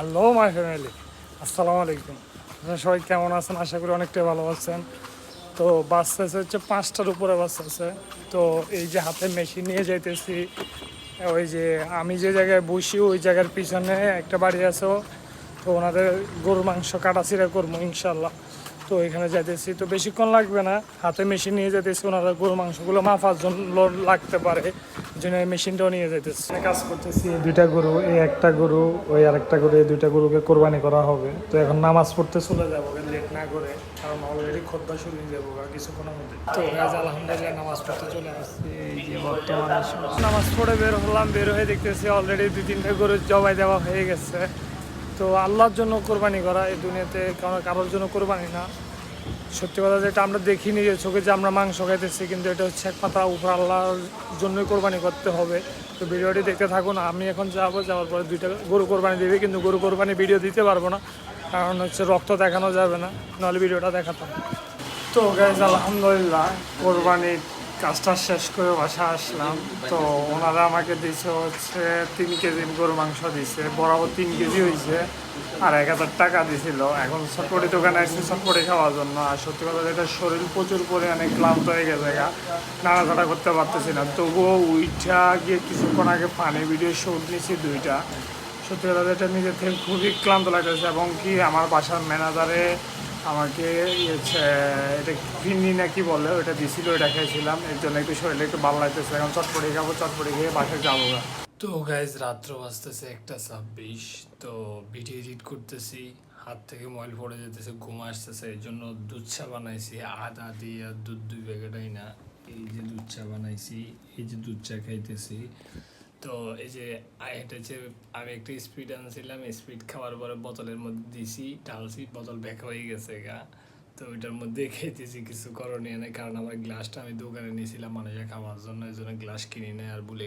Hello my family আসসালামু আলাইকুম আপনারা সবাই কেমন আছেন? আশা করি অনেকটাই ভালো আছেন। তো বাস আছে হচ্ছে পাঁচটার উপরে বাস আছে। তো এই যে হাতে মেশিন নিয়ে যাইতেছি, ওই যে আমি যে জায়গায় বসি, ওই জায়গার পিছনে একটা বাড়ি আছে। তো ওনাদের গরুর মাংস কাটাছিরা করব ইনশাল্লাহ তো এখানে যাইতেছি। তো বেশিক্ষণ লাগবে না। হাতে মেশিন নিয়ে যেতেছি ওনারা গরুর মাংসগুলো মাফার জন্য লাগতে পারে। জন্য মেশিনটাও নিয়ে এখানে কাজ করতেছি দুইটা গরু, এই একটা গরু, ওই আরেকটা গরু, এই দুইটা গরুকে কোরবানি করা হবে। তো এখন নামাজ পড়তে চলে যাব লেট না করে, কারণ অলরেডি খোদ্া শুরু হয়ে যাব কিছুক্ষণের মধ্যে। তো গাছ আলহামদুলিল্লাহ নামাজ পড়তে চলে আসছি। নামাজ পড়ে বের হলাম, বের হয়ে দেখতেছি অলরেডি দুই তিনটা গরু জবাই দেওয়া হয়ে গেছে। তো আল্লাহর জন্য কোরবানি করা এই দুনিয়াতে কারও কারোর জন্য কোরবানি না। সত্যি কথা যেটা আমরা দেখিনি যে চোখে যে আমরা মাংস খাইতেছি, কিন্তু এটা হচ্ছে একমাত্র উপর আল্লাহর জন্যই কোরবানি করতে হবে। তো ভিডিওটি দেখতে থাকুন, আমি এখন যাব, যাওয়ার পরে দুইটা গরু কোরবানি দেবে, কিন্তু গরু কোরবানি ভিডিও দিতে পারব না, কারণ হচ্ছে রক্ত দেখানো যাবে না নাহলে ভিডিওটা দেখাতাম। তো গাইজ আলহামদুলিল্লাহ, কোরবানির কাজটা শেষ করে বাসা আসলাম। তো ওনারা আমাকে দিছে হচ্ছে তিন কেজি গরু মাংস দিছে বরাবর তিন কেজি হয়েছে, আর এক হাজার টাকা দিছিল এখন চটপটি দোকানে আসছে চটপটি খাওয়ার জন্য, আর সত্যি কথা যেটা শরীর প্রচুর পরিমাণে ক্লান্ত হয়ে গেছে গা, নাড়াচাড়া করতে পারতেছি না। তবুও উইটা গিয়ে কিছুক্ষণ আগে পানি ভিডিও শুট নিছি দুইটা। সত্যি কথা যেটা নিজের থেকে খুবই ক্লান্ত লাগতেছে, এবং কি আমার বাসার ম্যানেজারে আমাকে এটা ফিন্নি না কি বলে, ওটা দিছিল, ওটা খেয়েছিলাম। এর জন্য একটু শরীরে একটু ভালো লাগতেছে, এখন চটপটি খাব, চটপটি খেয়ে বাসায় যাব তো গাইজ রাত্র বাজতেছে একটা ছাব্বিশ, তো ভিডিও এডিট করতেছি, হাত থেকে ময়ল পড়ে যেতেছে, ঘুম আসতেছে, এই জন্য দুধ চা বানাইছি। আদা দিয়ে আর দুধ দুই প্যাকেটাই না এই যে দুধ চা বানাইছি, এই যে দুধ চা খাইতেছি। তো এই যে এটা হচ্ছে আমি একটা স্পিড আনছিলাম স্পিড খাওয়ার পরে বোতলের মধ্যে দিছি, ঢালছি, বোতল ব্যাক হয়ে গেছে গা। তো ওইটার মধ্যে খেতেছি, কিছু করণীয় নেই, কারণ আমার গ্লাসটা আমি দোকানে নিয়েছিলাম মানুষের খাওয়ার জন্য, এই জন্য গ্লাস কিনি নেই আর ভুলে